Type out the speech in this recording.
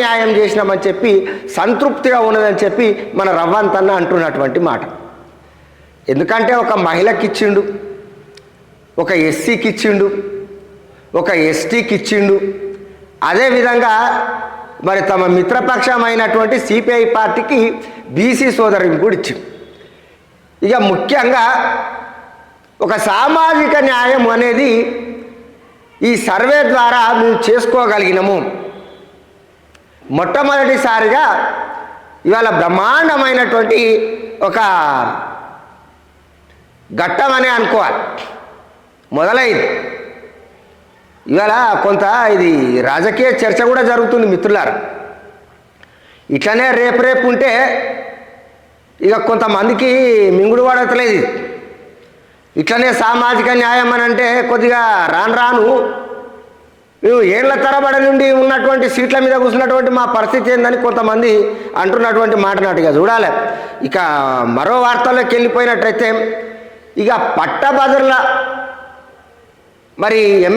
న్యాయం చేసినామని చెప్పి సంతృప్తిగా ఉన్నదని చెప్పి మన రవ్వంతన్న అంటున్నటువంటి మాట. ఎందుకంటే ఒక మహిళకి ఇచ్చిండు ఒక ఎస్సీకి ఇచ్చిండు ఒక ఎస్టీకి ఇచ్చిండు అదేవిధంగా మరి తమ మిత్రపక్షమైనటువంటి సిపిఐ పార్టీకి బీసీ సోదరుని కూడా ఇచ్చింది ఇక ముఖ్యంగా ఒక సామాజిక న్యాయం అనేది ఈ సర్వే ద్వారా మేము చేసుకోగలిగినాము. మొట్టమొదటిసారిగా ఇవాళ బ్రహ్మాండమైనటువంటి ఒక ఘట్టమనే అనుకోవాలి. మొదలైంది. ఇవాళ కొంత ఇది రాజకీయ చర్చ కూడా జరుగుతుంది మిత్రులారా. ఇట్లనే రేపు రేపు ఉంటే ఇక కొంతమందికి మింగుడు పడతలేదు ఇట్లనే సామాజిక న్యాయం అని అంటే కొద్దిగా రాను రాను నువ్వు ఏళ్ళ తరబడి నుండి ఉన్నటువంటి సీట్ల మీద కూర్చున్నటువంటి మా పరిస్థితి ఏందని కొంతమంది అంటున్నటువంటి మాట నాటిగా చూడాలి. ఇక మరో వార్తల్లోకి వెళ్ళిపోయినట్టయితే ఇక పట్టభద్రుల మరి ఎం